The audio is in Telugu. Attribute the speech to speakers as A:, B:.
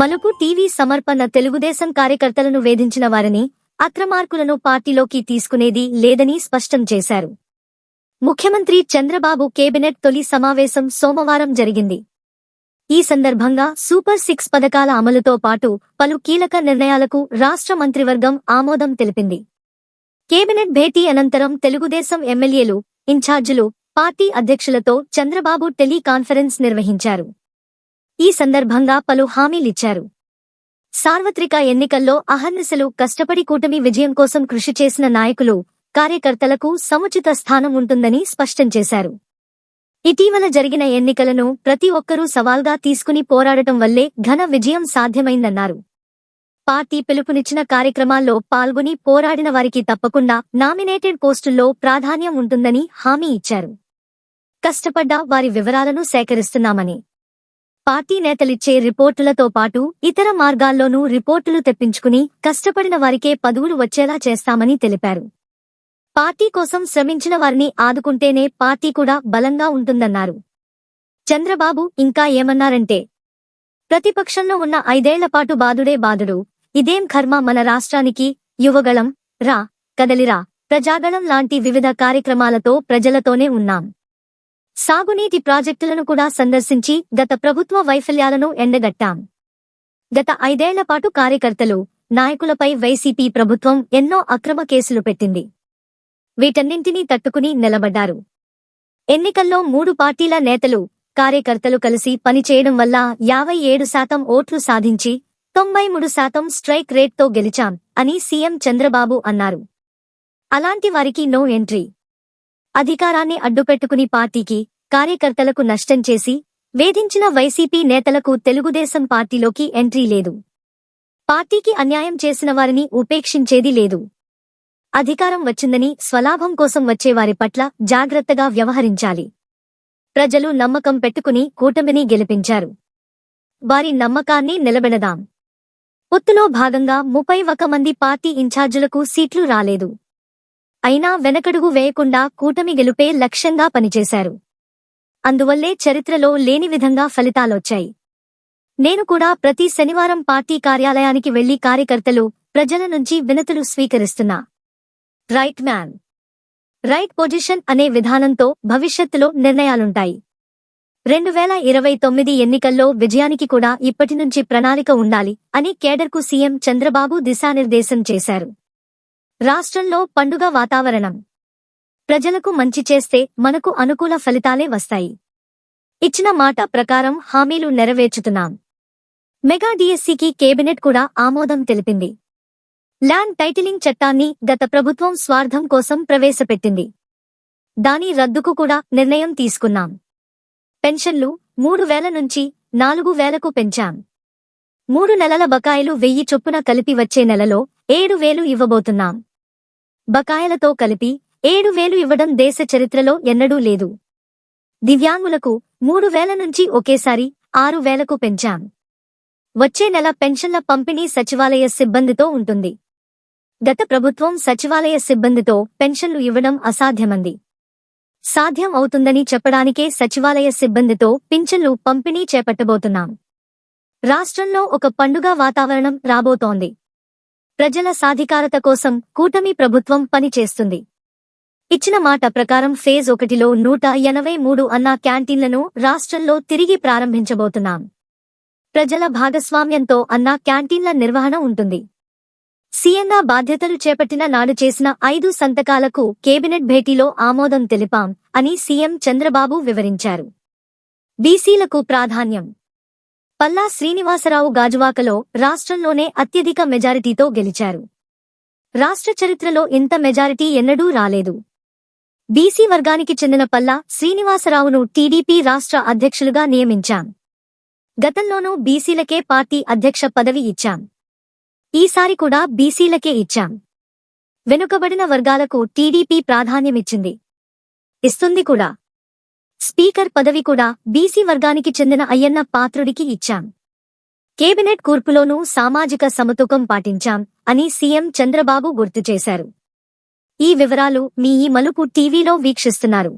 A: మలుపు టీవీ సమర్పణ తెలుగుదేశం కార్యకర్తలను వేధించిన వారిని అక్రమార్కులను పార్టీలోకి తీసుకునేది లేదని స్పష్టం చేశారు. ముఖ్యమంత్రి చంద్రబాబు కేబినెట్ తొలి సమావేశం సోమవారం జరిగింది. ఈ సందర్భంగా సూపర్ సిక్స్ పథకాల అమలుతో పాటు పలు కీలక నిర్ణయాలకు రాష్ట్ర మంత్రివర్గం ఆమోదం తెలిపింది. కేబినెట్ భేటీ అనంతరం తెలుగుదేశం ఎమ్మెల్యేలు ఇన్ఛార్జీలు పార్టీ అధ్యక్షులతో చంద్రబాబు టెలికాన్ఫరెన్స్ నిర్వహించారు. ఈ సందర్భంగా పలు హామీలిచ్చారు. సార్వత్రిక ఎన్నికల్లో అహర్నిశలు కష్టపడి కూటమి విజయం కోసం కృషి చేసిన నాయకులు కార్యకర్తలకు సముచిత స్థానం ఉంటుందని స్పష్టం చేశారు. ఇటీవల జరిగిన ఎన్నికలను ప్రతి ఒక్కరూ సవాల్గా తీసుకుని పోరాడటం వల్లే ఘన విజయం సాధ్యమైందన్నారు. పార్టీ పిలుపునిచ్చిన కార్యక్రమాల్లో పాల్గొని పోరాడిన వారికి తప్పకుండా నామినేటెడ్ పోస్టుల్లో ప్రాధాన్యం ఉంటుందని హామీ ఇచ్చారు. కష్టపడ్డ వారి వివరాలను సేకరిస్తున్నామని పార్టీ నేతలిచ్చే రిపోర్టులతో పాటు ఇతర మార్గాల్లోనూ రిపోర్టులు తెప్పించుకుని కష్టపడిన వారికే పదవులు వచ్చేలా చేస్తామని తెలిపారు. పార్టీ కోసం శ్రమించిన వారిని ఆదుకుంటేనే పార్టీ కూడా బలంగా ఉంటుందన్నారు. చంద్రబాబు ఇంకా ఏమన్నారంటే ప్రతిపక్షంలో ఉన్న ఐదేళ్ళపాటు బాధుడే బాదుడే బాదుడు ఇదేం కర్మ మన రాష్ట్రానికి యువగళం రా కదలిరా ప్రజాగళం లాంటి వివిధ కార్యక్రమాలతో ప్రజలతోనే ఉన్నాం. సాగునీటి ప్రాజెక్టులను కూడా సందర్శించి గత ప్రభుత్వ వైఫల్యాలను ఎండగట్టాం. గత ఐదేళ్ళ పాటు కార్యకర్తలు నాయకులపై వైసీపీ ప్రభుత్వం ఎన్నో అక్రమ కేసులు పెట్టింది. వీటన్నింటినీ తట్టుకుని నిలబడ్డారు. ఎన్నికల్లో మూడు పార్టీల నేతలు కార్యకర్తలు కలిసి పనిచేయడం వల్ల యాభై ఏడు శాతం ఓట్లు సాధించి తొంభై మూడు శాతం స్ట్రైక్ రేట్తో గెలిచాం అని సీఎం చంద్రబాబు అన్నారు. అలాంటి వారికి నో ఎంట్రీ. అధికారాన్ని అడ్డుపెట్టుకుని పార్టీకి కార్యకర్తలకు నష్టం చేసి వేధించిన వైసీపీ నేతలకు తెలుగుదేశం పార్టీలోకి ఎంట్రీ లేదు. పార్టీకి అన్యాయం చేసిన వారిని ఉపేక్షించేది లేదు. అధికారం వచ్చిందని స్వలాభం కోసం వచ్చేవారి పట్ల జాగ్రత్తగా వ్యవహరించాలి. ప్రజలు నమ్మకం పెట్టుకుని కూటమిని గెలిపించారు. వారి నమ్మకాన్ని నిలబెడదాం. పొత్తులో భాగంగా ముప్పై ఒక మంది పార్టీ ఇన్ఛార్జీలకు సీట్లు రాలేదు. అయినా వెనకడుగు వేయకుండా కూటమి గెలుపే లక్ష్యంగా పనిచేశారు. అందువల్లే చరిత్రలో లేని విధంగా ఫలితాలొచ్చాయి. నేను కూడా ప్రతి శనివారం పార్టీ కార్యాలయానికి వెళ్ళి కార్యకర్తలు ప్రజల నుంచి వినతులు స్వీకరిస్తున్నా. Right man. రైట్ పొజిషన్ అనే విధానంతో భవిష్యత్తులో నిర్ణయాలుంటాయి. రెండు వేల ఇరవై తొమ్మిది ఎన్నికల్లో విజయానికి కూడా ఇప్పటి నుంచి ప్రణాళిక ఉండాలి అని కేడర్కు సీఎం చంద్రబాబు దిశానిర్దేశం చేశారు. రాష్ట్రంలో పండుగ వాతావరణం. ప్రజలకు మంచి చేస్తే మనకు అనుకూల ఫలితాలే వస్తాయి. ఇచ్చిన మాట ప్రకారం హామీలు నెరవేర్చుతున్నాం. మెగా డిఎస్సికి కేబినెట్ కూడా ఆమోదం తెలిపింది. ల్యాండ్ టైటిలింగ్ చట్టాన్ని గత ప్రభుత్వం స్వార్థం కోసం ప్రవేశపెట్టింది. దాని రద్దుకు కూడా నిర్ణయం తీసుకున్నాం. పెన్షన్లు మూడు వేల నుంచి నాలుగు వేలకు పెంచాం. మూడు నెలల బకాయిలు వెయ్యి చొప్పున కలిపి వచ్చే నెలలో ఏడు వేలు ఇవ్వబోతున్నాం. బకాయిలతో కలిపి ఏడు వేలు ఇవ్వడం దేశ చరిత్రలో ఎన్నడూ లేదు. దివ్యాంగులకు మూడు వేల నుంచి ఒకేసారి ఆరు వేలకు పెంచాం. వచ్చే నెల పెన్షన్ల పంపిణీ సచివాలయ సిబ్బందితో ఉంటుంది. గత ప్రభుత్వం సచివాలయ సిబ్బందితో పెన్షన్లు ఇవ్వడం అసాధ్యమంది. సాధ్యం అవుతుందని చెప్పడానికే సచివాలయ సిబ్బందితో పింఛన్లు పంపిణీ చేపట్టబోతున్నాం. రాష్ట్రంలో ఒక పండుగ వాతావరణం రాబోతోంది. ప్రజల సాధికారత కోసం కూటమి ప్రభుత్వం పనిచేస్తుంది. ఇచ్చిన మాట ప్రకారం ఫేజ్ ఒకటిలో నూట ఎనభై మూడు అన్న క్యాంటీన్లను రాష్ట్రంలో తిరిగి ప్రారంభించబోతున్నాం. ప్రజల భాగస్వామ్యంతో అన్న క్యాంటీన్ల నిర్వహణ ఉంటుంది. సీఎంగా బాధ్యతలు చేపట్టిన నాడు చేసిన ఐదు సంతకాలకు కేబినెట్ భేటీలో ఆమోదం తెలిపాం అని సీఎం చంద్రబాబు వివరించారు. బీసీలకు ప్రాధాన్యం. పల్లా శ్రీనివాసరావు గాజువాకలో రాష్ట్రంలోనే అత్యధిక మెజారిటీతో గెలిచారు. రాష్ట్ర చరిత్రలో ఇంత మెజారిటీ ఎన్నడూ రాలేదు. బీసీ వర్గానికి చెందిన పల్లా శ్రీనివాసరావును టీడీపీ రాష్ట్ర అధ్యక్షులుగా నియమించాం. గతంలోనూ బీసీలకే పార్టీ అధ్యక్ష పదవి ఇచ్చాం. ఈసారి కూడా బీసీలకే ఇచ్చాం. వెనుకబడిన వర్గాలకు టీడీపీ ప్రాధాన్యమిచ్చింది. ఇస్తుంది కూడా. స్పీకర్ పదవి కూడా బీసీ వర్గానికి చెందిన అయ్యన్న పాత్రుడికి ఇచ్చాం. కేబినెట్ కూర్పులోనూ సామాజిక సమతుకం పాటించాం అని సీఎం చంద్రబాబు గుర్తు చేశారు. ఈ వివరాలు మీ ఈ మలుపు టీవీలో వీక్షిస్తున్నారు.